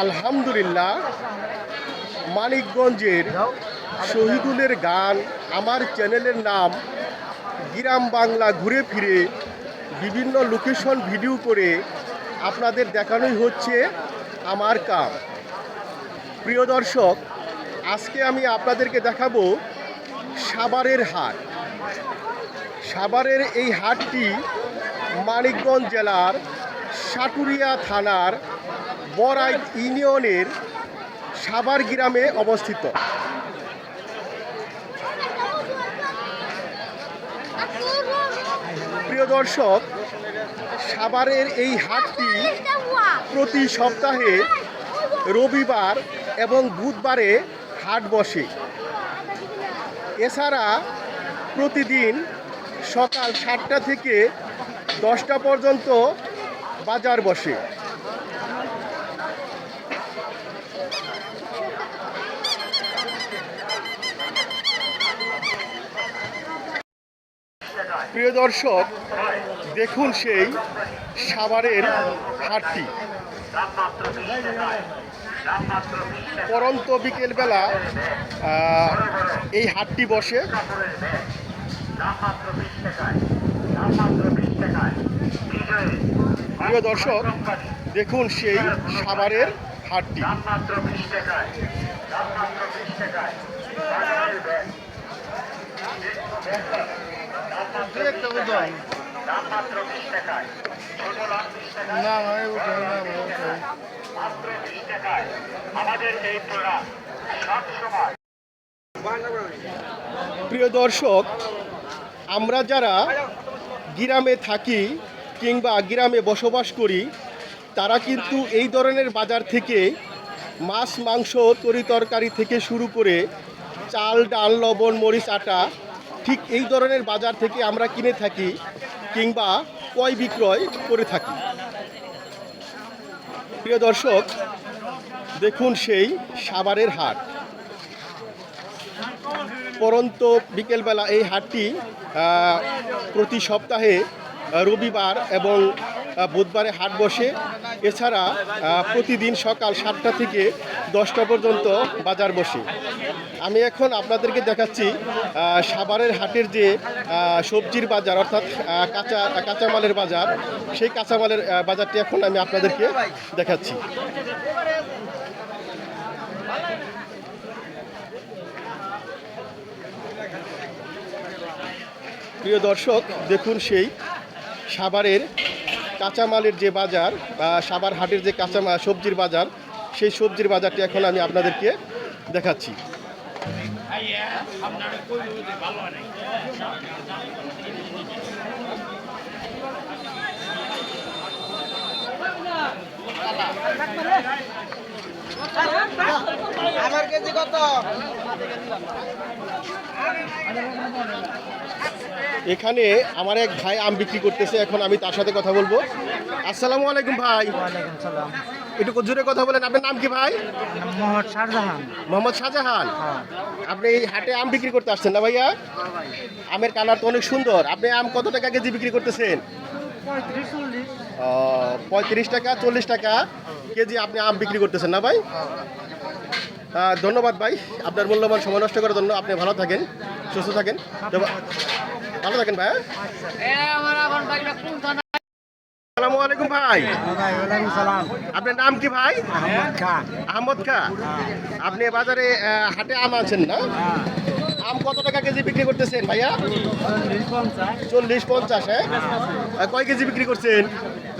আলহামদুলিল্লাহ, মানিকগঞ্জের শহীদুলের গান আমার চ্যানেলের নাম গ্রাম বাংলা ঘুরে ফিরে বিভিন্ন লোকেশন ভিডিও করে আপনাদের দেখানোই হচ্ছে আমার কাম। প্রিয় দর্শক, আজকে আমি আপনাদেরকে দেখাবো সাভারের হাট। সাভারের এই হাটটি মানিকগঞ্জ জেলার সাটুরিয়া থানার বড়াই ইউনিয়নের সাভার গ্রামে অবস্থিত। প্রিয় দর্শক, সাভারের এই হাটটি প্রতি সপ্তাহে রবিবার এবং বুধবারে হাট বসে। এছাড়া প্রতিদিন সকাল সাতটা থেকে দশটা পর্যন্ত বাজার বসে। প্রিয় দর্শক, দেখুন সেই সাভারের হাটটি। পরন্ত বিকেলবেলা এই হাটটি বসে। প্রিয় দর্শক, দেখুন সেই সাভারের হাটটি। টাকায় আমাদের এই সব সময়। প্রিয় দর্শক আমরা যারা গ্রামে থাকি কিংবা গ্রামে বসবাস করি তারা কিন্তু এই ধরনের বাজার থেকে মাছ মাংস তরি তরকারি থেকে শুরু করে চাল ডাল লবণ মরিচ আটা ঠিক এই ধরনের বাজার থেকে আমরা কিনে থাকি কিংবা ক্রয় বিক্রয় করে থাকি। প্রিয় দর্শক, দেখুন সেই সাভারের হাট। পরন্ত বিকেলবেলা এই হাটটি প্রতি সপ্তাহে রবিবার এবং বুধবারে হাট বসে। এছাড়া প্রতিদিন সকাল সাতটা থেকে দশটা পর্যন্ত বাজার বসে। আমি এখন আপনাদেরকে দেখাচ্ছি সাভারের হাটের যে সবজির বাজার, অর্থাৎ কাঁচা, কাঁচামালের বাজার, সেই কাঁচামালের বাজারটি এখন আমি আপনাদেরকে দেখাচ্ছি। প্রিয় দর্শক, দেখুন সেই সাভারের কাঁচামালের যে বাজার বা সাভার হাটের যে কাঁচামাল সবজির বাজার, সেই সবজির বাজারটি এখন আমি আপনাদেরকে দেখাচ্ছি। আমার কেজি কত? এখানে আমার এক ভাই আম বিক্রি করতেছে এখন আমি তার সাথে কথা বলব। আসসালামু আলাইকুম ভাই। একটু জোরে কথা বলেন আপনার নাম কি ভাই? মোহাম্মদ শাহজাহান। মোহাম্মদ শাহজাহান। হ্যাঁ। আপনি এই হাটে আম বিক্রি করতে আসছেন না ভাইয়া? আমের কালার তো অনেক সুন্দর। আপনি আম কত টাকা কেজি বিক্রি করতেছেন? পঁয়ত্রিশ টাকা চল্লিশ টাকা কেজি আপনি আম বিক্রি করতেছেন না ভাই? ধন্যবাদ ভাই আপনার মূল্যবান সময় নষ্ট করার জন্য আপনি ভালো থাকেন সুস্থ থাকেন। ভালো থাকেন ভাই আসসালামু আলাইকুম ভাই। আপনার নাম কি ভাই? আহমদ খান আহমদ খা। আপনি বাজারে হাটে আম আছেন না? আম কত টাকা কেজি বিক্রি করতেছেন ভাইয়া? চল্লিশ পঞ্চাশ হ্যাঁ? কয় কেজি বিক্রি করছেন?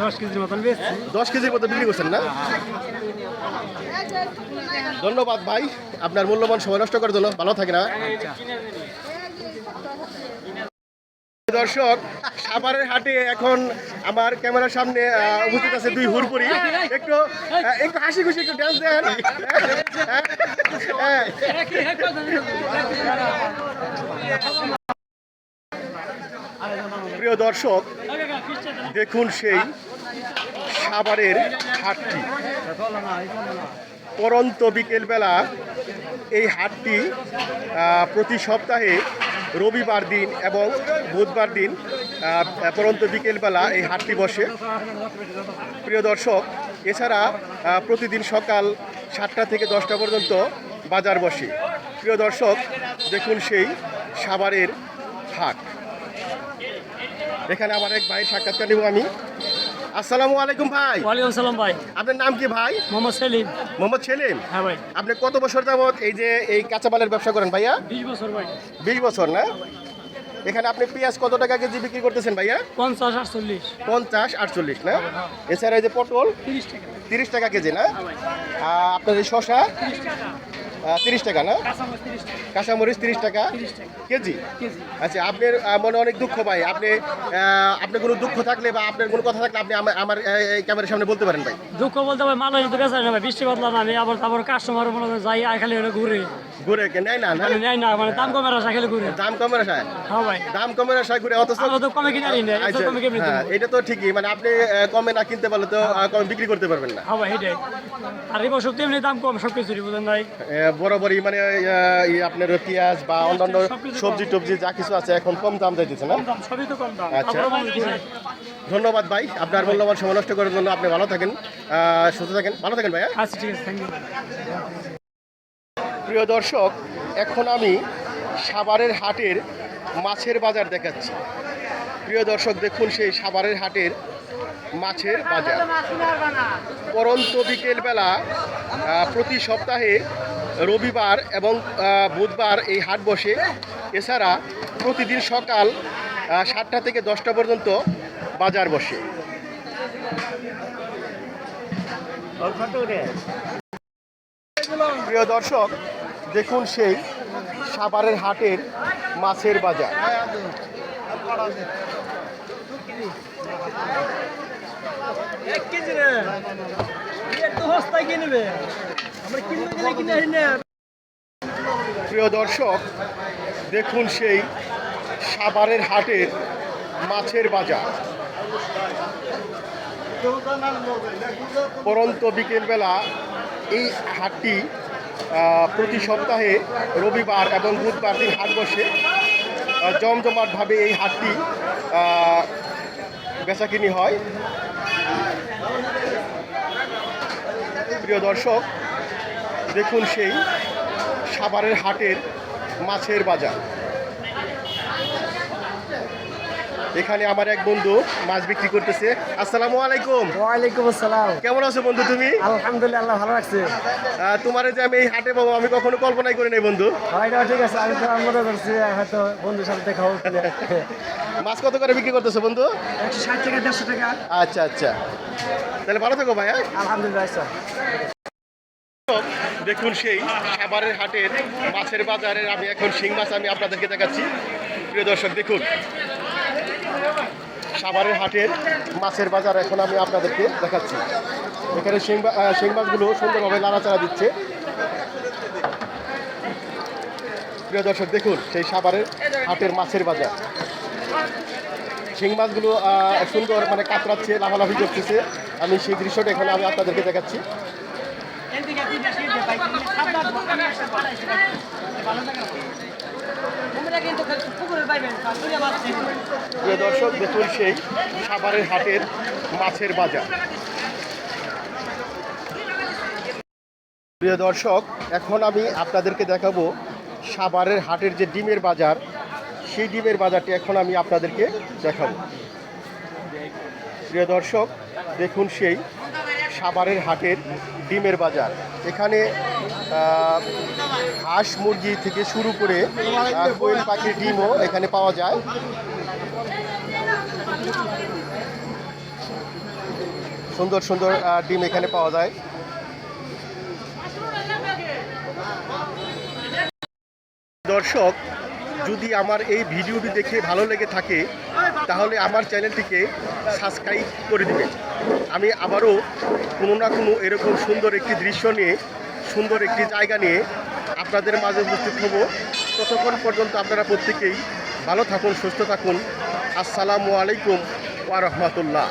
দশ কেজির মতন দশ কেজির মতো বিক্রি করছেন না? ধন্যবাদ ভাই আপনার মূল্যবান সময় নষ্ট করার জন্য। ভালো থাকে না দর্শক সাভারের হাটে এখন আমার ক্যামেরার সামনে উপস্থিত আছে দুই হুরপুরি একটু একটু হাসি খুশি একটু ডান্স দেন প্রিয় দর্শক, দেখুন সেই সাভারের হাটটি। পরন্ত বিকেলবেলা এই হাটটি প্রতি সপ্তাহে রবিবার দিন এবং বুধবার দিন পরন্ত বিকেলবেলা এই হাটটি বসে। প্রিয় দর্শক, এছাড়া প্রতিদিন সকাল সাতটা থেকে দশটা পর্যন্ত বাজার বসে। প্রিয় দর্শক, দেখুন সেই সাভারের হাট। এখানে আমার এক ভাই সাক্ষাৎকার নেব আমি। আসসালামু আলাইকুম ভাই। ওয়ালাইকুম সালাম ভাই। আপনার নাম কি ভাই? মোহাম্মদ সেলিম। মোহাম্মদ সেলিম? হ্যাঁ ভাই। আপনি কত বছর যাবত এই যে এই কাঁচামালের ব্যবসা করেন ভাইয়া? বিশ বছর ভাই। বিশ বছর না? এখানে আপনি পেঁয়াজ কত টাকা কেজি বিক্রি করতেছেন ভাইয়া? পঞ্চাশ আটচল্লিশ। পঞ্চাশ আটচল্লিশ না? এছাড়া এই যে পটল? তিরিশ টাকা। তিরিশ টাকা কেজি না? হ্যাঁ আপনার এই শশা তিরিশ টাকা না? কাঁচামরিচ তিরিশ টাকা। কেজি? আচ্ছা আপনার মনে অনেক দুঃখ ভাই। আপনি আপনার কোনো দুঃখ থাকলে বা আপনার কোনো কথা থাকলে আপনি আমার- এই ক্যামেরার সামনে বলতে পারেন ভাই। দুঃখ বলতে ভাই মাল তো বেচা না বৃষ্টি বাদলাম আমি আবার তারপর কাস্টমার মনে হয় যাই আর খালি ঘুরে। ঘুরে কে নেয় না না? নেয় না মানে দাম কমের আশা খালি ঘুরে। দাম কমের আশায় হ্যাঁ ভাই। দাম কমের আশায় ঘুরে অথচ কমে কিনে আনি না আচ্ছা, হ্যাঁ, এটা তো ঠিকই মানে আপনি কমে না কিনতে পারলে তো কমে বিক্রি করতে পারবেন না। হ্যাঁ ভাই এটাই। আর এই বছর তো এমনি দাম কম সব কিছুরই বুঝলেন ভাই। বরাবরই মানে আপনার পেঁয়াজ বা অন্যান্য সবজি টবজি যা কিছু আছে এখন কম দাম যাইতেছে না? আচ্ছা। ধন্যবাদ ভাই আপনার মূল্যবান সময় নষ্ট করার জন্য আপনি ভালো থাকেন সুস্থ থাকেন ভালো থাকেন ভাইয়া আচ্ছা ঠিক আছে থ্যাংক ইউ প্রিয় দর্শক এখন আমি সাভারের হাটের মাছের বাজার দেখাচ্ছি। প্রিয় দর্শক দেখুন সেই সাভারের হাটের মাছের বাজার। পরন্ত বিকেলবেলা প্রতি সপ্তাহে রবিবার এবং বুধবার এই হাট বসে। এছাড়া প্রতিদিন সকাল সাতটা থেকে দশটা পর্যন্ত বাজার বসে। প্রিয় দর্শক, দেখুন সেই সাভারের হাটের মাছের বাজার। এক কেজি রে। একটু সস্তায় কিনবে। প্রিয় দর্শক, দেখুন সেই সাভারের হাটের মাছের বাজার। পরন্ত বিকেলবেলা এই হাটটি প্রতি সপ্তাহে রবিবার এবং বুধবার দিন হাট বসে। জমজমাটভাবে এই হাটটি বেচাকিনি হয়। প্রিয় দর্শক দেখুন সেই সাভারের হাটের মাছের বাজার। এখানে আমার এক বন্ধু মাছ বিক্রি করতেছে। আসসালামু আলাইকুম। ওয়ালাইকুম আসসালাম। কেমন আছো বন্ধু তুমি? আলহামদুলিল্লাহ আল্লাহ ভালো আহ, তোমার যে আমি এই হাটে পাবো আমি কখনো কল্পনাই করি নাই বন্ধু। ঠিক আছে আমি তো মনে করছি হয়তো বন্ধুর সাথে দেখা হোক মাছ কত করে বিক্রি করতেছো বন্ধু? একশো ষাট টাকা দেড়শো টাকা। আচ্ছা আচ্ছা। তাহলে ভালো থাকো ভাইয়া আলহামদুলিল্লাহ আচ্ছা। দেখুন সেই সাভারের হাটের মাছের বাজারের, আমি এখন শিং মাছ আমি আপনাদেরকে দেখাচ্ছি। প্রিয় দর্শক, দেখুন। সাভারের হাটের মাছের বাজার এখন আমি আপনাদেরকে দেখাচ্ছি। এখানে শিং শিং মাছগুলো সুন্দরভাবে নাড়াচাড়া দিচ্ছে। প্রিয় দর্শক, দেখুন সেই সাভারের হাটের মাছের বাজার। শিং মাছগুলো সুন্দর মানে কাতরাচ্ছে, লাফালাফি করতেছে। আমি সেই দৃশ্যটা এখন আমি আপনাদেরকে দেখাচ্ছি। প্রিয় দর্শক দেখুন সেই সাভারের হাটের মাছের বাজার। প্রিয় দর্শক, এখন আমি আপনাদেরকে দেখাবো সাভারের হাটের যে ডিমের বাজার, সেই ডিমের বাজারটি এখন আমি আপনাদেরকে দেখাবো। প্রিয় দর্শক, দেখুন সেই সাভারের হাটের ডিমের বাজার। এখানে হাঁস মুরগি থেকে শুরু করে কোয়েল পাখির ডিমও এখানে পাওয়া যায়। সুন্দর সুন্দর ডিম এখানে পাওয়া যায়। দর্শক, যদি আমার এই ভিডিওটি দেখে ভালো লেগে থাকে, তাহলে আমার চ্যানেলটিকে সাবস্ক্রাইব করে দিবেন। আমি আবারও কোনো না কোনো এরকম সুন্দর একটি দৃশ্য নিয়ে সুন্দর একটি জায়গা নিয়ে আপনাদের মাঝে উপস্থিত হব। ততক্ষণ পর্যন্ত আপনারা প্রত্যেকেই ভালো থাকুন, সুস্থ থাকুন। আসসালামু আলাইকুম ওয়া রাহমাতুল্লাহ।